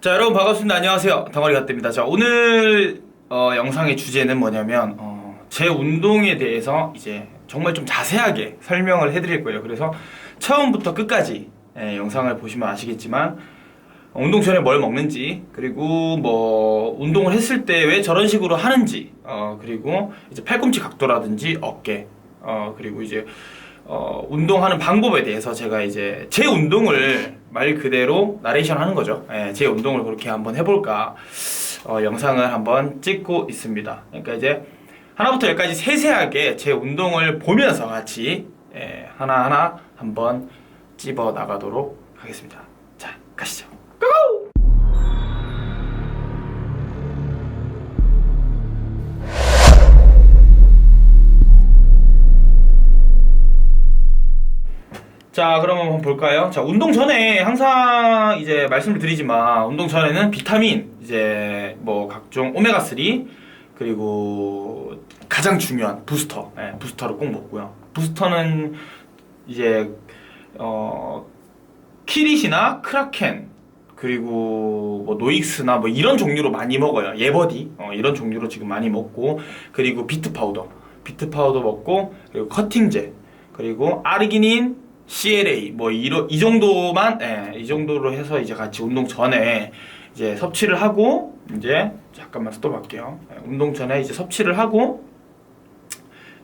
자 여러분 반갑습니다. 안녕하세요. 덩어리 갓대입니다. 자 오늘 어, 영상의 주제는 뭐냐면 어, 제 운동에 대해서 이제 정말 좀 자세하게 설명을 해드릴 거예요. 그래서 처음부터 끝까지 예, 영상을 보시면 아시겠지만 어, 운동 전에 뭘 먹는지 그리고 뭐 운동을 했을 때 왜 저런 식으로 하는지 어, 그리고 이제 팔꿈치 각도라든지 어깨 어, 그리고 이제 어, 운동하는 방법에 대해서 제가 이제 제 운동을 말 그대로 나레이션 하는 거죠. 예, 제 운동을 그렇게 한번 해볼까 어, 영상을 한번 찍고 있습니다. 그러니까 이제 하나부터 열까지 세세하게 제 운동을 보면서 같이 예, 하나하나 한번 찝어 나가도록 하겠습니다. 자, 가시죠. 자, 그럼 한번 볼까요? 자, 운동 전에 항상 이제 말씀을 드리지만, 운동 전에는 비타민, 이제 뭐 각종 오메가3, 그리고 가장 중요한 부스터, 예, 부스터를 꼭 먹고요. 부스터는 이제, 어, 키릿이나 크라켄, 그리고 뭐 노익스나 뭐 이런 종류로 많이 먹어요. 예버디, 어, 이런 종류로 지금 많이 먹고, 그리고 비트 파우더, 비트 파우더 먹고, 그리고 커팅제, 그리고 아르기닌, CLA 뭐 이러, 이 정도만 예, 이 정도로 해서 이제 같이 운동 전에 이제 섭취를 하고 이제 잠깐만 스톱할게요. 예, 운동 전에 이제 섭취를 하고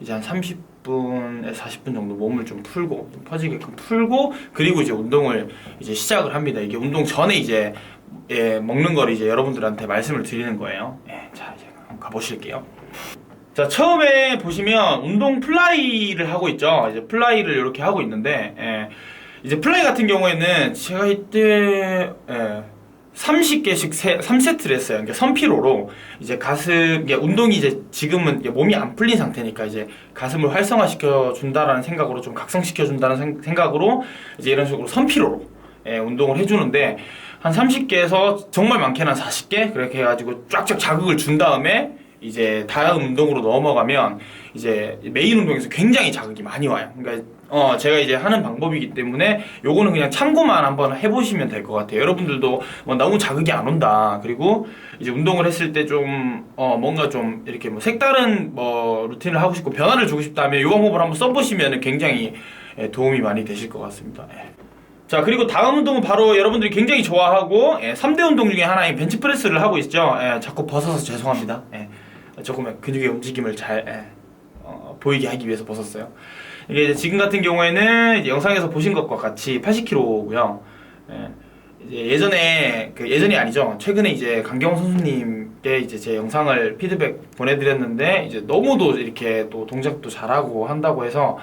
이제 한 30분에서 40분 정도 몸을 좀 풀고 좀 퍼지게끔 풀고 그리고 이제 운동을 이제 시작을 합니다. 이게 운동 전에 이제 예, 먹는 거를 이제 여러분들한테 말씀을 드리는 거예요. 예, 자 이제 가보실게요. 자 처음에 보시면 운동 플라이를 하고 있죠. 이제 플라이를 이렇게 하고 있는데 예, 이제 플라이 같은 경우에는 제가 이때 예, 30개씩 세, 3세트를 했어요. 그러니까 선피로로 이제 가슴 이게 운동이 이제 지금은 몸이 안 풀린 상태니까 이제 가슴을 활성화시켜 준다라는 생각으로 좀 각성시켜 준다는 생- 생각으로 이제 이런 식으로 선피로로 예, 운동을 해주는데 한 30개에서 정말 많게는 한 40개 그렇게 해가지고 쫙쫙 자극을 준 다음에 이제 다음 운동으로 넘어가면 이제 메인 운동에서 굉장히 자극이 많이 와요. 그러니까 어 제가 이제 하는 방법이기 때문에 요거는 그냥 참고만 한번 해보시면 될 것 같아요. 여러분들도 뭐 너무 자극이 안 온다. 그리고 이제 운동을 했을 때 좀 어 뭔가 좀 이렇게 뭐 색다른 뭐 루틴을 하고 싶고 변화를 주고 싶다면 요 방법을 한번 써보시면 굉장히 예, 도움이 많이 되실 것 같습니다. 예. 자 그리고 다음 운동은 바로 여러분들이 굉장히 좋아하고 예, 3대 운동 중에 하나인 벤치프레스를 하고 있죠 예, 자꾸 벗어서 죄송합니다 예, 조금 근육의 움직임을 잘 예, 어, 보이게 하기 위해서 벗었어요. 이게 이제 지금 같은 경우에는 영상에서 보신 것과 같이 80kg고요. 예, 이제 예전에 그 예전이 아니죠. 최근에 이제 강경호 선수님께 이제 제 영상을 피드백 보내드렸는데 이제 너무도 이렇게 또 동작도 잘하고 한다고 해서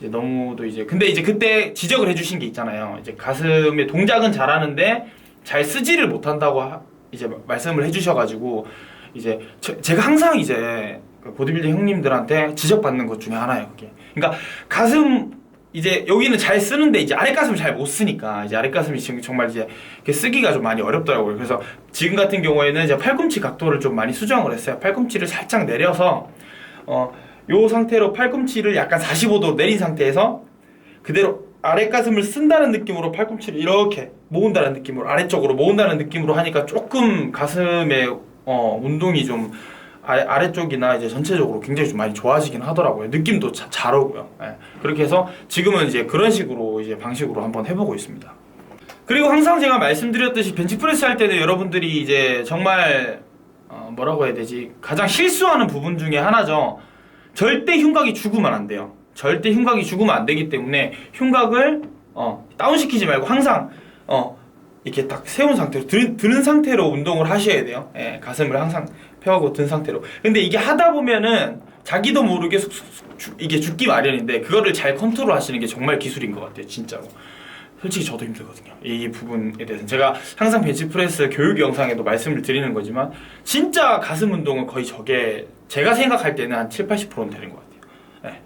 이제 너무도 이제 근데 이제 그때 지적을 해주신 게 있잖아요. 이제 가슴에 동작은 잘하는데 잘 쓰지를 못한다고 하- 이제 마- 말씀을 해주셔가지고 이제 제, 제 가 항상 이제 그 보디빌딩 형님들한테 지적받는 것 중에 하나예요. 그게 그러니까 가슴 이제 여기는 잘 쓰는데 이제 아래 가슴을 잘못 쓰니까 이제 아래 가슴이 지금 정말 이제 쓰기가 좀 많이 어렵더라고요. 그래서 지금 같은 경우에는 이제 팔꿈치 각도를 좀 많이 수정을 했어요. 팔꿈치를 살짝 내려서 어, 요 상태로 팔꿈치를 약간 45도로 내린 상태에서 그대로 아래 가슴을 쓴다는 느낌으로 팔꿈치를 이렇게 모은다는 느낌으로 아래쪽으로 모은다는 느낌으로 하니까 조금 가슴에 어, 운동이 좀 아래, 아래쪽이나 이제 전체적으로 굉장히 좀 많이 좋아지긴 하더라고요. 느낌도 자- 잘 오고요. 예. 그렇게 해서 지금은 이제 그런 식으로 이제 방식으로 한번 해보고 있습니다. 그리고 항상 제가 말씀드렸듯이 벤치프레스 할 때는 여러분들이 이제 정말 어, 뭐라고 해야 되지 가장 실수하는 부분 중에 하나죠. 절대 흉곽이 죽으면 안 돼요. 절대 흉곽이 죽으면 안 되기 때문에 흉곽을 어, 다운시키지 말고 항상 어, 이렇게 딱 세운 상태로 드, 드는 상태로 운동을 하셔야 돼요. 예, 가슴을 항상 펴고 든 상태로. 근데 이게 하다 보면은 자기도 모르게 쑥쑥쑥 죽- 이게 죽기 마련인데 그거를 잘 컨트롤 하시는 게 정말 기술인 것 같아요. 진짜로. 솔직히 저도 힘들거든요. 이 부분에 대해서 제가 항상 벤치프레스 교육 영상에도 말씀을 드리는 거지만 진짜 가슴 운동은 거의 저게 제가 생각할 때는 한 7, 80%는 되는 것 같아요. 네.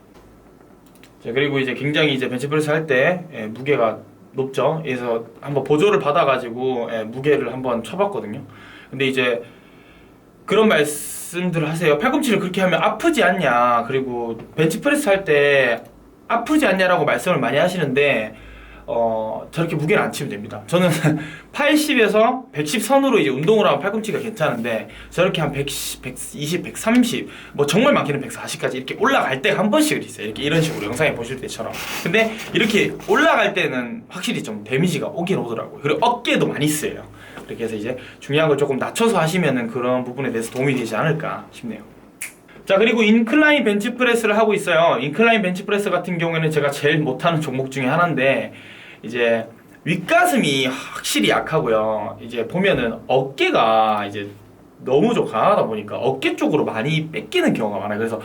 자, 그리고 이제 굉장히 이제 벤치프레스 할 때 무게가 높죠. 그래서 한번 보조를 받아가지고 예, 무게를 한번 쳐봤거든요. 근데 이제 그런 말씀들을 하세요. 팔꿈치를 그렇게 하면 아프지 않냐. 그리고 벤치프레스 할 때 아프지 않냐라고 말씀을 많이 하시는데 어, 저렇게 무게를 안 치면 됩니다. 저는 80에서 110 선으로 이제 운동을 하면 팔꿈치가 괜찮은데 저렇게 한 110, 120, 130, 뭐 정말 많게는 140까지 이렇게 올라갈 때 한 번씩은 있어요. 이렇게 이런 식으로 영상에 보실 때처럼. 근데 이렇게 올라갈 때는 확실히 좀 데미지가 오긴 오더라고요. 그리고 어깨도 많이 쓰여요. 그렇게 해서 이제 중요한 걸 조금 낮춰서 하시면은 그런 부분에 대해서 도움이 되지 않을까 싶네요. 자 그리고 인클라인 벤치프레스를 하고 있어요. 인클라인 벤치프레스 같은 경우에는 제가 제일 못하는 종목 중에 하나인데 이제 윗가슴이 확실히 약하고요. 이제 보면은 어깨가 이제 너무 좀 강하다 보니까 어깨 쪽으로 많이 뺏기는 경우가 많아요. 그래서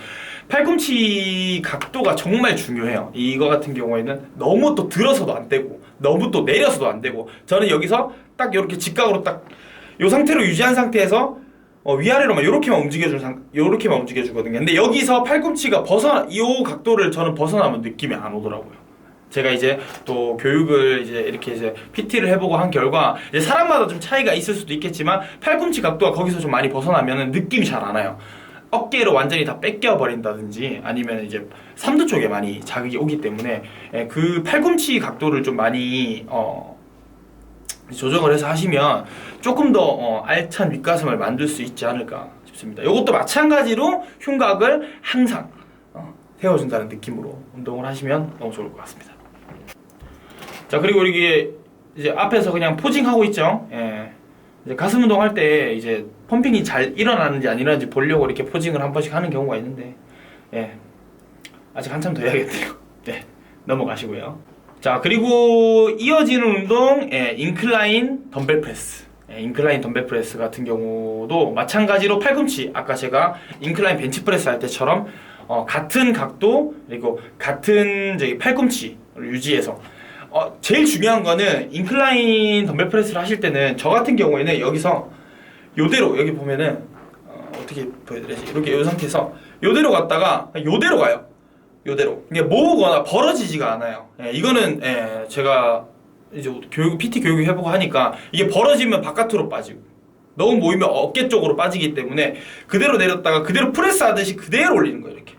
팔꿈치 각도가 정말 중요해요. 이거 같은 경우에는 너무 또 들어서도 안 되고 너무 또 내려서도 안 되고 저는 여기서 딱 이렇게 직각으로 딱 이 상태로 유지한 상태에서 어, 위아래로만 이렇게만 움직여준 상, 이렇게만 움직여주거든요. 근데 여기서 팔꿈치가 벗어, 이 각도를 저는 벗어나면 느낌이 안 오더라고요. 제가 이제 또 교육을 이제 이렇게 이제 PT를 해보고 한 결과 이제 사람마다 좀 차이가 있을 수도 있겠지만 팔꿈치 각도가 거기서 좀 많이 벗어나면 느낌이 잘 안 와요. 어깨로 완전히 다 뺏겨 버린다든지 아니면 이제 삼두 쪽에 많이 자극이 오기 때문에 예, 그 팔꿈치 각도를 좀 많이 어, 조정을 해서 하시면 조금 더 어, 알찬 윗가슴을 만들 수 있지 않을까 싶습니다. 이것도 마찬가지로 흉곽을 항상 어, 세워준다는 느낌으로 운동을 하시면 너무 좋을 것 같습니다. 자 그리고 이게 이제 앞에서 그냥 포징하고 있죠. 예. 이제 가슴 운동할 때 이제 펌핑이 잘 일어나는지 안 일어나는지 보려고 이렇게 포징을 한 번씩 하는 경우가 있는데 예. 아직 한참 더 해야겠네요. 네 넘어가시고요. 자 그리고 이어지는 운동 예, 인클라인 덤벨 프레스 예, 인클라인 덤벨 프레스 같은 경우도 마찬가지로 팔꿈치 아까 제가 인클라인 벤치 프레스 할 때처럼 어, 같은 각도 그리고 같은 저기 팔꿈치를 유지해서. 어, 제일 중요한 거는 인클라인 덤벨 프레스를 하실 때는 저 같은 경우에는 여기서 요대로 여기 보면은 어, 어떻게 보여드려야지? 이렇게 이 상태에서 요대로 갔다가 요대로 가요. 요대로. 이게 모으거나 벌어지지가 않아요. 예, 이거는 예, 제가 이제 교육 PT 교육 해보고 하니까 이게 벌어지면 바깥으로 빠지고 너무 모이면 어깨 쪽으로 빠지기 때문에 그대로 내렸다가 그대로 프레스 하듯이 그대로 올리는 거예요 이렇게.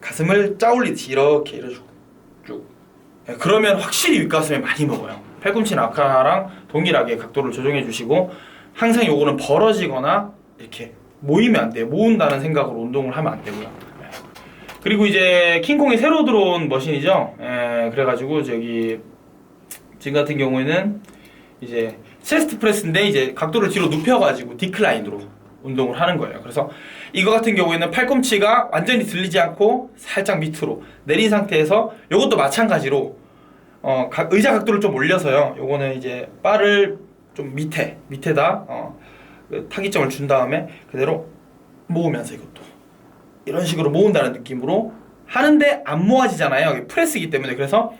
가슴을 짜올리듯이 이렇게 이래주고 쭉 예, 그러면 확실히 윗가슴에 많이 먹어요. 팔꿈치는 아까랑 동일하게 각도를 조정해 주시고 항상 요거는 벌어지거나 이렇게 모이면 안 돼요. 모은다는 생각으로 운동을 하면 안 되고요. 예. 그리고 이제 킹콩이 새로 들어온 머신이죠. 예, 그래가지고 저기 지금 같은 경우에는 이제 체스트 프레스인데 이제 각도를 뒤로 눕혀가지고 디클라인으로 운동을 하는 거예요. 그래서 이거 같은 경우에는 팔꿈치가 완전히 들리지 않고 살짝 밑으로 내린 상태에서 이것도 마찬가지로 어, 각- 의자 각도를 좀 올려서요. 요거는 이제 바를 좀 밑에 밑에다 어, 그 타기점을 준 다음에 그대로 모으면서 이것도 이런 식으로 모은다는 느낌으로 하는데 안 모아지잖아요. 프레스이기 때문에 그래서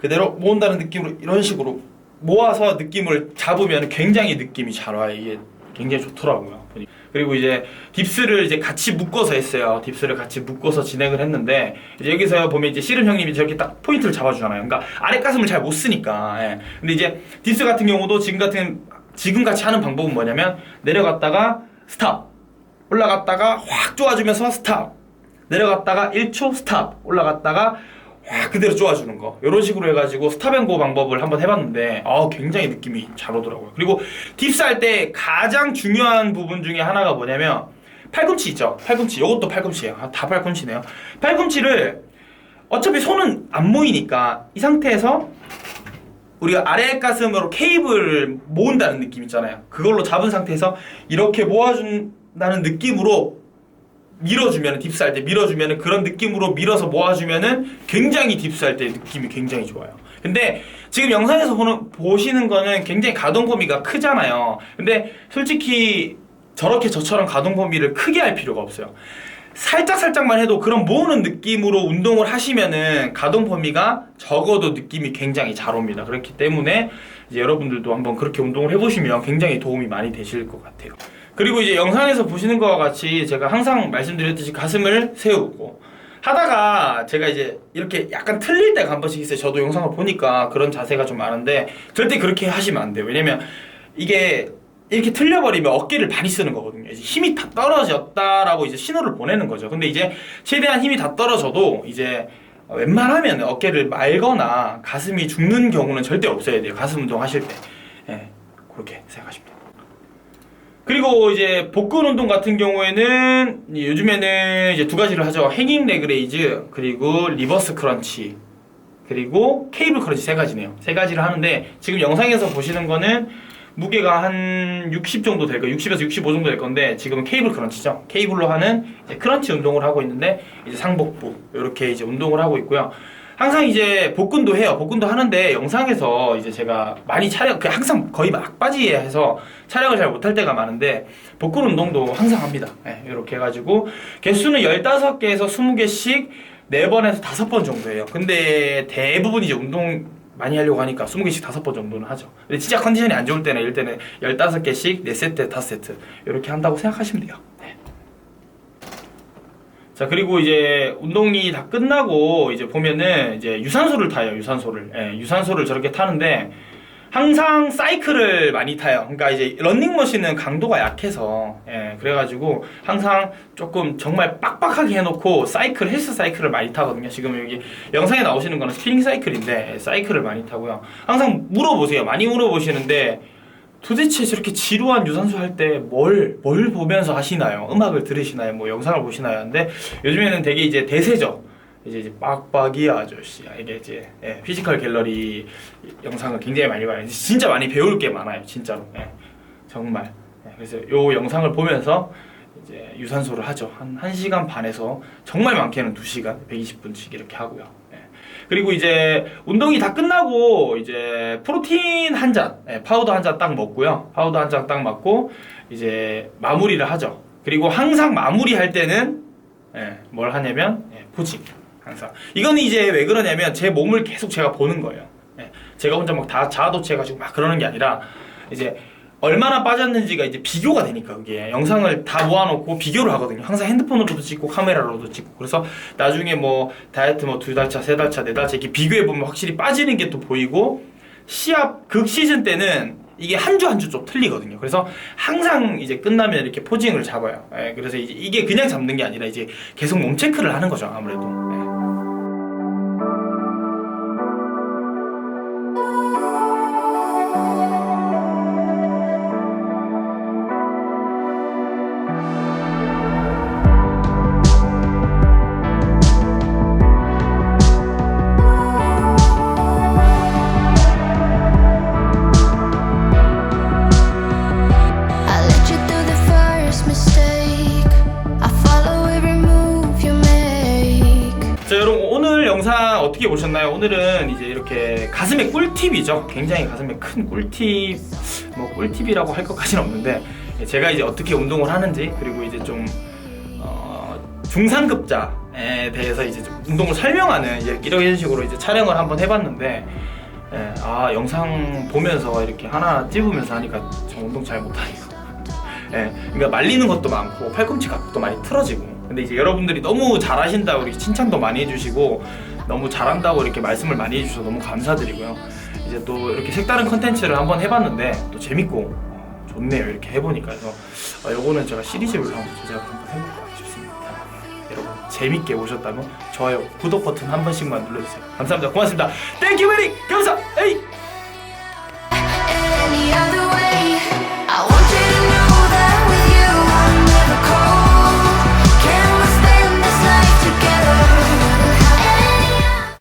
그대로 모은다는 느낌으로 이런 식으로 모아서 느낌을 잡으면 굉장히 느낌이 잘 와요. 이게 굉장히 좋더라고요. 그리고 이제 딥스를 이제 같이 묶어서 했어요. 딥스를 같이 묶어서 진행을 했는데 이제 여기서 보면 이제 씨름 형님이 저렇게 딱 포인트를 잡아주잖아요. 그러니까 아래 가슴을 잘 못 쓰니까. 예. 근데 이제 딥스 같은 경우도 지금 같은 지금 같이 하는 방법은 뭐냐면 내려갔다가 스탑 올라갔다가 확 쪼아주면서 스탑 내려갔다가 1초 스탑 올라갔다가 확 그대로 쪼아주는 거. 이런 식으로 해가지고 스탑앤고 방법을 한번 해봤는데 아 굉장히 느낌이 잘 오더라고요. 그리고 딥스 할 때 가장 중요한 부분 중에 하나가 뭐냐면 팔꿈치 있죠? 팔꿈치. 이것도 팔꿈치예요. 아, 다 팔꿈치네요. 팔꿈치를 어차피 손은 안 모이니까 이 상태에서 우리가 아래 가슴으로 케이블을 모은다는 느낌 있잖아요. 그걸로 잡은 상태에서 이렇게 모아준다는 느낌으로 밀어주면 딥스 할 때 밀어주면 그런 느낌으로 밀어서 모아주면은 굉장히 딥스 할 때 느낌이 굉장히 좋아요. 근데 지금 영상에서 보는, 보시는 거는 굉장히 가동 범위가 크잖아요. 근데 솔직히 저렇게 저처럼 가동 범위를 크게 할 필요가 없어요. 살짝 살짝만 해도 그런 모으는 느낌으로 운동을 하시면은 가동 범위가 적어도 느낌이 굉장히 잘 옵니다. 그렇기 때문에 이제 여러분들도 한번 그렇게 운동을 해보시면 굉장히 도움이 많이 되실 것 같아요. 그리고 이제 영상에서 보시는 것과 같이 제가 항상 말씀드렸듯이 가슴을 세우고 하다가 제가 이제 이렇게 약간 틀릴 때가 한 번씩 있어요. 저도 영상을 보니까 그런 자세가 좀 많은데 절대 그렇게 하시면 안 돼요. 왜냐면 이게 이렇게 틀려버리면 어깨를 많이 쓰는 거거든요. 이제 힘이 다 떨어졌다라고 이제 신호를 보내는 거죠. 근데 이제 최대한 힘이 다 떨어져도 이제 웬만하면 어깨를 말거나 가슴이 죽는 경우는 절대 없어야 돼요. 가슴 운동 하실 때. 예, 그렇게 돼요. 그리고 이제 복근 운동 같은 경우에는 이 요즘에는 이제 두 가지를 하죠. 행잉 레그레이즈 그리고 리버스 크런치 그리고 케이블 크런치 세 가지네요. 세 가지를 하는데 지금 영상에서 보시는 거는 무게가 한 60 정도 될 거예요. 60에서 65 정도 될 건데 지금은 케이블 크런치죠. 케이블로 하는 크런치 운동을 하고 있는데 이제 상복부 이렇게 이제 운동을 하고 있고요. 항상 이제 복근도 해요. 복근도 하는데 영상에서 이제 제가 많이 촬영, 그 항상 거의 막바지에 해서 촬영을 잘 못할 때가 많은데 복근 운동도 항상 합니다. 네, 이렇게 해가지고 개수는 15개에서 20개씩 4번에서 5번 정도예요. 근데 대부분 이제 운동 많이 하려고 하니까 20개씩 5번 정도는 하죠. 근데 진짜 컨디션이 안 좋을 때는 이럴 때는 15개씩 4세트, 5세트 이렇게 한다고 생각하시면 돼요. 네. 자 그리고 이제 운동이 다 끝나고 이제 보면은 이제 유산소를 타요 유산소를. 예, 유산소를 저렇게 타는데 항상 사이클을 많이 타요. 그러니까 이제 런닝머신은 강도가 약해서 예, 그래가지고 항상 조금 정말 빡빡하게 해놓고 사이클 헬스 사이클을 많이 타거든요. 지금 여기 영상에 나오시는 거는 스피닝 사이클인데 예, 사이클을 많이 타고요. 항상 물어보세요. 많이 물어보시는데 도대체 저렇게 지루한 유산소 할 때 뭘, 뭘 보면서 하시나요? 음악을 들으시나요? 뭐 영상을 보시나요? 근데 요즘에는 되게 이제 대세죠. 이제, 이제 빡빡이 아저씨. 이게 이제 예, 피지컬 갤러리 영상을 굉장히 많이 봐요. 진짜 많이 배울 게 많아요. 진짜로. 예, 정말. 예, 그래서 요 영상을 보면서 이제 유산소를 하죠. 한 1시간 반에서 정말 많게는 2시간, 120분씩 이렇게 하고요. 예. 그리고 이제 운동이 다 끝나고 이제 프로틴 한 잔, 예, 파우더 한 잔 딱 먹고요. 파우더 한 잔딱 맞고 이제 마무리를 하죠. 그리고 항상 마무리할 때는 예, 뭘 하냐면 예, 포징 항상. 이거는 이제 왜 그러냐면 제 몸을 계속 제가 보는 거예요. 예, 제가 혼자 막 다 자아도취해가지고 막 그러는 게 아니라 이제 얼마나 빠졌는지가 이제 비교가 되니까 그게 영상을 다 모아놓고 비교를 하거든요. 항상 핸드폰으로도 찍고 카메라로도 찍고 그래서 나중에 뭐 다이어트 뭐 두 달 차, 세 달 차, 네 달차 이렇게 비교해 보면 확실히 빠지는 게 또 보이고 시합 극 시즌 때는 이게 한 주 한 주 좀 틀리거든요. 그래서 항상 이제 끝나면 이렇게 포징을 잡아요. 예, 그래서 이제 이게 그냥 잡는 게 아니라 이제 계속 몸 체크를 하는 거죠. 아무래도. 예. 보셨나요? 오늘은 이제 이렇게 가슴의 꿀팁이죠. 굉장히 가슴에 큰 꿀팁, 뭐 꿀팁이라고 할 것까지는 없는데 제가 이제 어떻게 운동을 하는지 그리고 이제 좀 어, 중상급자에 대해서 이제 좀 운동을 설명하는 이제 이런 식으로 이제 촬영을 한번 해봤는데 예, 아 영상 보면서 이렇게 하나 찝으면서 하니까 저 운동 잘 못하네요. 예, 그러니까 말리는 것도 많고 팔꿈치 각도 많이 틀어지고 근데 이제 여러분들이 너무 잘하신다고 이렇게 칭찬도 많이 해주시고 너무 잘한다고 이렇게 말씀을 많이 해주셔서 너무 감사드리고요. 이제 또 이렇게 색다른 컨텐츠를 한번 해봤는데 또 재밌고 어, 좋네요. 이렇게 해보니까. 그래서 어, 요거는 제가 시리즈로 한번 제작을 한번 해볼까 싶습니다. 여러분 재밌게 보셨다면 좋아요 구독 버튼 한 번씩만 눌러주세요. 감사합니다. 고맙습니다. 땡큐 베리 감사. 에이